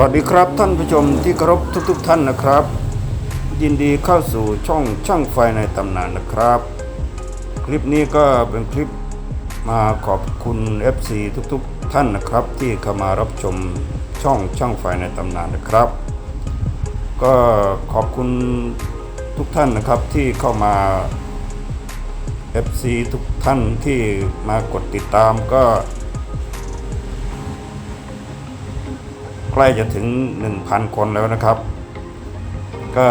วัสดีครับท่านผู้ชมที่เคารพทุกๆทท่านนะครับ ยินดีเข้าสู่ช่องช่างไฟในตำนานนะครับ คลิปนี้ก็เป็นคลิปมาขอบคุณ FC ทุกๆ ท่านนะครับ ที่เข้ามารับชมช่องช่างไฟในตำนานนะครับ ก็ขอบคุณทุกท่านนะครับที่เข้ามา FC ทุกท่านที่มากดติดตามก็ ใกล้จะถึง 1,000 คนแล้วนะครับ ก็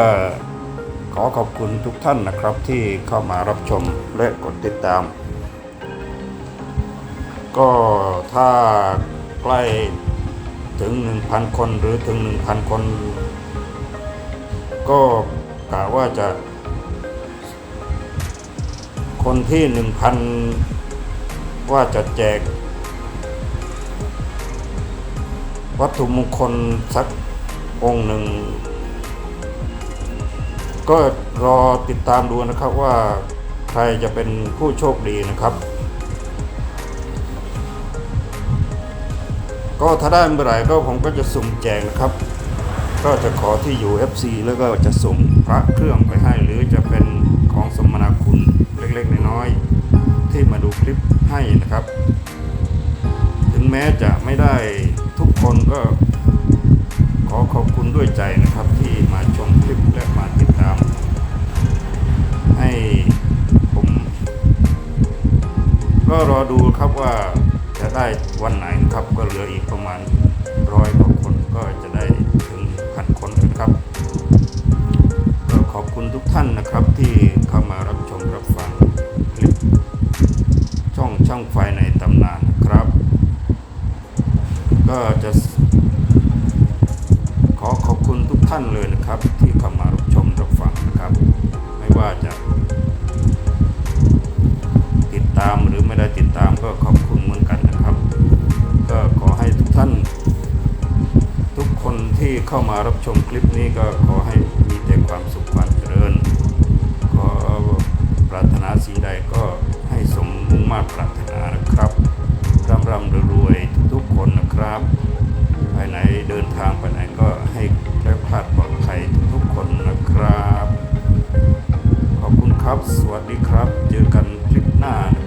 ขอขอบคุณทุกท่านนะครับที่เข้ามารับชมและกดติดตาม ก็ถ้าใกล้ถึง 1,000 คนหรือถึง 1,000 คน ก็กะว่าจะ คนที่ 1,000 ว่าจะแจก วัตถุมงคลสักองค์หนึ่ง ก็รอติดตามดูนะครับว่าใครจะเป็นผู้โชคดีนะครับ ก็ถ้าได้เมื่อไหร่ก็ผมก็จะสุ่มแจกนะครับ ก็จะขอที่อยู่ FC แล้วก็จะส่งพระเครื่องไปให้ หรือจะเป็นของสมนาคุณเล็กๆน้อยๆที่มาดูคลิปให้นะครับ ถึงแม้จะไม่ได้ ทุกคนก็ขอขอบคุณด้วยใจนะครับที่มาชมคลิปและมาติดตาม ให้ผม ก็รอดูครับว่าจะได้วันไหนครับก็เหลืออีกประมาณร้อยกว่า ก็จะขอขอบคุณทุกท่านเลยนะครับ ที่เข้ามารับชมรับฟังนะครับ ไม่ว่าจะติดตามหรือไม่ได้ติดตามก็ขอบคุณเหมือนกันนะครับ ก็ขอให้ทุกท่าน ทุกคนที่เข้ามารับชมคลิปนี้ก็ขอให้มีแต่ความสุขความเจริญ ขอปรารถนาสิ่งใดก็ให้สมมุ่งมา่ปรารถนานะครับร่ำร่ำรวยๆทุ กๆคนนะครับไปไหนเดินทางไปไหนก็ให้แคล้วคลาดปลอดภัยทุกคนนะครับ ขอบคุณครับ สวัสดีครับ เจอกันคลิปหน้านะ